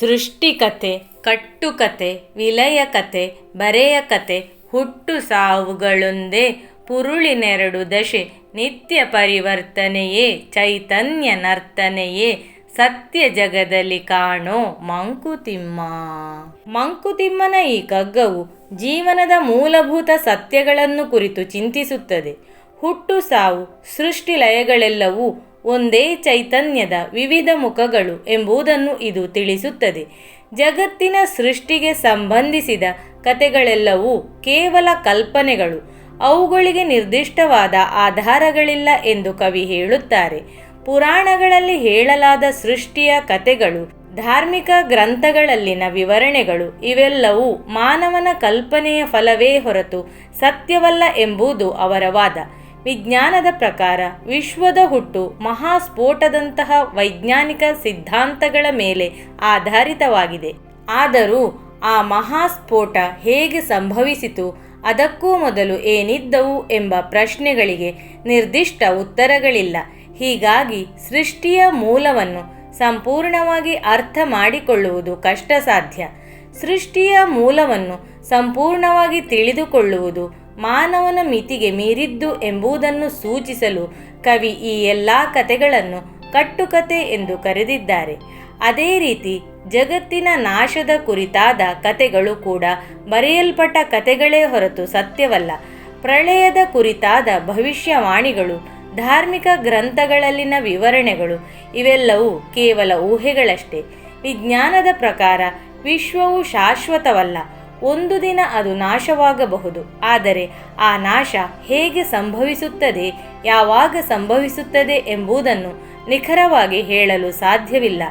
ಸೃಷ್ಟಿಕತೆ, ಕಟ್ಟುಕತೆ ವಿಲಯ ಕತೆ ಬರೆಯ ಕತೆ ಹುಟ್ಟು ಸಾವುಗಳೊಂದೇ ಪುರುಳಿನೆರಡು ದಶೆ, ನಿತ್ಯ ಪರಿವರ್ತನೆಯೇ, ಚೈತನ್ಯ ನರ್ತನೆಯೇ, ಸತ್ಯ ಜಗದಲ್ಲಿ ಕಾಣೋ ಮಂಕುತಿಮ್ಮ. ಮಂಕುತಿಮ್ಮನ ಈ ಕಗ್ಗವು ಜೀವನದ ಮೂಲಭೂತ ಸತ್ಯಗಳನ್ನು ಕುರಿತು ಚಿಂತಿಸುತ್ತದೆ. ಹುಟ್ಟು ಸಾವು, ಸೃಷ್ಟಿ ಲಯಗಳೆಲ್ಲವೂ ಒಂದೇ ಚೈತನ್ಯದ ವಿವಿಧ ಮುಖಗಳು ಎಂಬುದನ್ನು ಇದು ತಿಳಿಸುತ್ತದೆ. ಜಗತ್ತಿನ ಸೃಷ್ಟಿಗೆ ಸಂಬಂಧಿಸಿದ ಕಥೆಗಳೆಲ್ಲವೂ ಕೇವಲ ಕಲ್ಪನೆಗಳು. ಅವುಗಳಿಗೆ ನಿರ್ದಿಷ್ಟವಾದ ಆಧಾರಗಳಿಲ್ಲ ಎಂದು ಕವಿ ಹೇಳುತ್ತಾರೆ. ಪುರಾಣಗಳಲ್ಲಿ ಹೇಳಲಾದ ಸೃಷ್ಟಿಯ ಕಥೆಗಳು, ಧಾರ್ಮಿಕ ಗ್ರಂಥಗಳಲ್ಲಿನ ವಿವರಣೆಗಳು, ಇವೆಲ್ಲವೂ ಮಾನವನ ಕಲ್ಪನೆಯ ಫಲವೇ ಹೊರತು ಸತ್ಯವಲ್ಲ ಎಂಬುದು ಅವರ ವಾದ. ವಿಜ್ಞಾನದ ಪ್ರಕಾರ ವಿಶ್ವದ ಹುಟ್ಟು ಮಹಾಸ್ಫೋಟದಂತಹ ವೈಜ್ಞಾನಿಕ ಸಿದ್ಧಾಂತಗಳ ಮೇಲೆ ಆಧಾರಿತವಾಗಿದೆ. ಆದರೂ ಆ ಮಹಾಸ್ಫೋಟ ಹೇಗೆ ಸಂಭವಿಸಿತು, ಅದಕ್ಕೂ ಮೊದಲು ಏನಿದ್ದವು ಎಂಬ ಪ್ರಶ್ನೆಗಳಿಗೆ ನಿರ್ದಿಷ್ಟ ಉತ್ತರಗಳಿಲ್ಲ. ಹೀಗಾಗಿ ಸೃಷ್ಟಿಯ ಮೂಲವನ್ನು ಸಂಪೂರ್ಣವಾಗಿ ಅರ್ಥ ಮಾಡಿಕೊಳ್ಳುವುದು ಕಷ್ಟ ಸಾಧ್ಯ ಸೃಷ್ಟಿಯ ಮೂಲವನ್ನು ಸಂಪೂರ್ಣವಾಗಿ ತಿಳಿದುಕೊಳ್ಳುವುದು ಮಾನವನ ಮಿತಿಗೆ ಮೀರಿದ್ದು ಎಂಬುದನ್ನು ಸೂಚಿಸಲು ಕವಿ ಈ ಎಲ್ಲ ಕಥೆಗಳನ್ನು ಕಟ್ಟುಕತೆ ಎಂದು ಕರೆದಿದ್ದಾರೆ. ಅದೇ ರೀತಿ ಜಗತ್ತಿನ ನಾಶದ ಕುರಿತಾದ ಕತೆಗಳು ಕೂಡ ಬರೆಯಲ್ಪಟ್ಟ ಕಥೆಗಳೇ ಹೊರತು ಸತ್ಯವಲ್ಲ. ಪ್ರಳಯದ ಕುರಿತಾದ ಭವಿಷ್ಯವಾಣಿಗಳು, ಧಾರ್ಮಿಕ ಗ್ರಂಥಗಳಲ್ಲಿನ ವಿವರಣೆಗಳು, ಇವೆಲ್ಲವೂ ಕೇವಲ ಊಹೆಗಳಷ್ಟೇ. ವಿಜ್ಞಾನದ ಪ್ರಕಾರ ವಿಶ್ವವು ಶಾಶ್ವತವಲ್ಲ. ಒಂದು ದಿನ ಅದು ನಾಶವಾಗಬಹುದು. ಆದರೆ ಆ ನಾಶ ಹೇಗೆ ಸಂಭವಿಸುತ್ತದೆ, ಯಾವಾಗ ಸಂಭವಿಸುತ್ತದೆ ಎಂಬುದನ್ನು ನಿಖರವಾಗಿ ಹೇಳಲು ಸಾಧ್ಯವಿಲ್ಲ.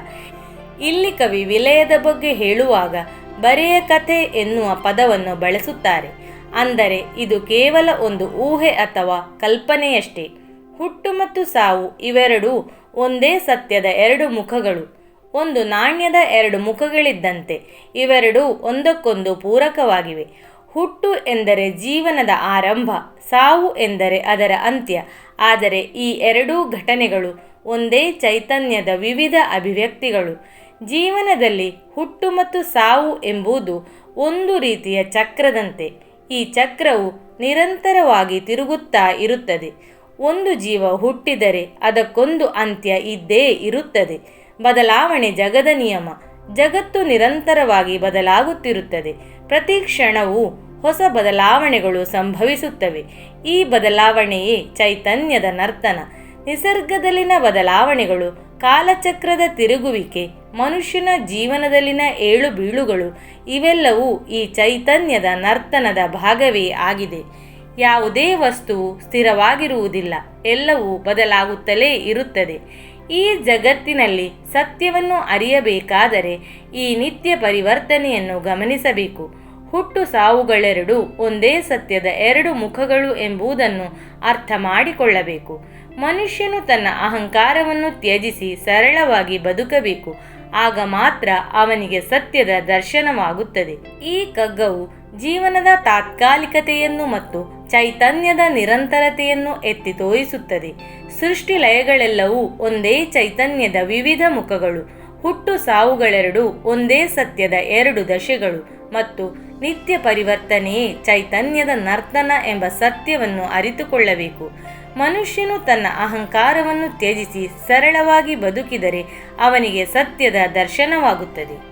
ಇಲ್ಲಿ ಕವಿ ವಿಲಯದ ಬಗ್ಗೆ ಹೇಳುವಾಗ ಬರೆಯ ಕಥೆ ಎನ್ನುವ ಪದವನ್ನು ಬಳಸುತ್ತಾರೆ. ಅಂದರೆ ಇದು ಕೇವಲ ಒಂದು ಊಹೆ ಅಥವಾ ಕಲ್ಪನೆಯಷ್ಟೇ. ಹುಟ್ಟು ಮತ್ತು ಸಾವು ಇವೆರಡೂ ಒಂದೇ ಸತ್ಯದ ಎರಡು ಮುಖಗಳು. ಒಂದು ನಾಣ್ಯದ ಎರಡು ಮುಖಗಳಿದ್ದಂತೆ. ಇವೆರಡೂ ಒಂದಕ್ಕೊಂದು ಪೂರಕವಾಗಿವೆ. ಹುಟ್ಟು ಎಂದರೆ ಜೀವನದ ಆರಂಭ, ಸಾವು ಎಂದರೆ ಅದರ ಅಂತ್ಯ. ಆದರೆ ಈ ಎರಡೂ ಘಟನೆಗಳು ಒಂದೇ ಚೈತನ್ಯದ ವಿವಿಧ ಅಭಿವ್ಯಕ್ತಿಗಳು. ಜೀವನದಲ್ಲಿ ಹುಟ್ಟು ಮತ್ತು ಸಾವು ಎಂಬುದು ಒಂದು ರೀತಿಯ ಚಕ್ರದಂತೆ. ಈ ಚಕ್ರವು ನಿರಂತರವಾಗಿ ತಿರುಗುತ್ತಾ ಇರುತ್ತದೆ. ಒಂದು ಜೀವ ಹುಟ್ಟಿದರೆ ಅದಕ್ಕೊಂದು ಅಂತ್ಯ ಇದ್ದೇ ಇರುತ್ತದೆ. ಬದಲಾವಣೆ ಜಗದ ನಿಯಮ. ಜಗತ್ತು ನಿರಂತರವಾಗಿ ಬದಲಾಗುತ್ತಿರುತ್ತದೆ. ಪ್ರತಿ ಕ್ಷಣವೂ ಹೊಸ ಬದಲಾವಣೆಗಳು ಸಂಭವಿಸುತ್ತವೆ. ಈ ಬದಲಾವಣೆಯೇ ಚೈತನ್ಯದ ನರ್ತನ. ನಿಸರ್ಗದಲ್ಲಿನ ಬದಲಾವಣೆಗಳು, ಕಾಲಚಕ್ರದ ತಿರುಗುವಿಕೆ, ಮನುಷ್ಯನ ಜೀವನದಲ್ಲಿನ ಏಳು ಬೀಳುಗಳು, ಇವೆಲ್ಲವೂ ಈ ಚೈತನ್ಯದ ನರ್ತನದ ಭಾಗವೇ ಆಗಿದೆ. ಯಾವುದೇ ವಸ್ತುವು ಸ್ಥಿರವಾಗಿರುವುದಿಲ್ಲ. ಎಲ್ಲವೂ ಬದಲಾಗುತ್ತಲೇ ಇರುತ್ತದೆ. ಈ ಜಗತ್ತಿನಲ್ಲಿ ಸತ್ಯವನ್ನು ಅರಿಯಬೇಕಾದರೆ ಈ ನಿತ್ಯ ಪರಿವರ್ತನೆಯನ್ನು ಗಮನಿಸಬೇಕು. ಹುಟ್ಟು ಸಾವುಗಳೆರಡು ಒಂದೇ ಸತ್ಯದ ಎರಡು ಮುಖಗಳು ಎಂಬುದನ್ನು ಅರ್ಥ ಮಾಡಿಕೊಳ್ಳಬೇಕು ಮನುಷ್ಯನು ತನ್ನ ಅಹಂಕಾರವನ್ನು ತ್ಯಜಿಸಿ ಸರಳವಾಗಿ ಬದುಕಬೇಕು. ಆಗ ಮಾತ್ರ ಅವನಿಗೆ ಸತ್ಯದ ದರ್ಶನವಾಗುತ್ತದೆ. ಈ ಕಗ್ಗವು ಜೀವನದ ತಾತ್ಕಾಲಿಕತೆಯನ್ನು ಮತ್ತು ಚೈತನ್ಯದ ನಿರಂತರತೆಯನ್ನು ಎತ್ತಿ ತೋರಿಸುತ್ತದೆ. ಸೃಷ್ಟಿ ಲಯಗಳೆಲ್ಲವೂ ಒಂದೇ ಚೈತನ್ಯದ ವಿವಿಧ ಮುಖಗಳು, ಹುಟ್ಟು ಸಾವುಗಳೆರಡು ಒಂದೇ ಸತ್ಯದ ಎರಡು ದಶೆಗಳು ಮತ್ತು ನಿತ್ಯ ಪರಿವರ್ತನೆಯೇ ಚೈತನ್ಯದ ನರ್ತನ ಎಂಬ ಸತ್ಯವನ್ನು ಅರಿತುಕೊಳ್ಳಬೇಕು. ಮನುಷ್ಯನು ತನ್ನ ಅಹಂಕಾರವನ್ನು ತ್ಯಜಿಸಿ ಸರಳವಾಗಿ ಬದುಕಿದರೆ ಅವನಿಗೆ ಸತ್ಯದ ದರ್ಶನವಾಗುತ್ತದೆ.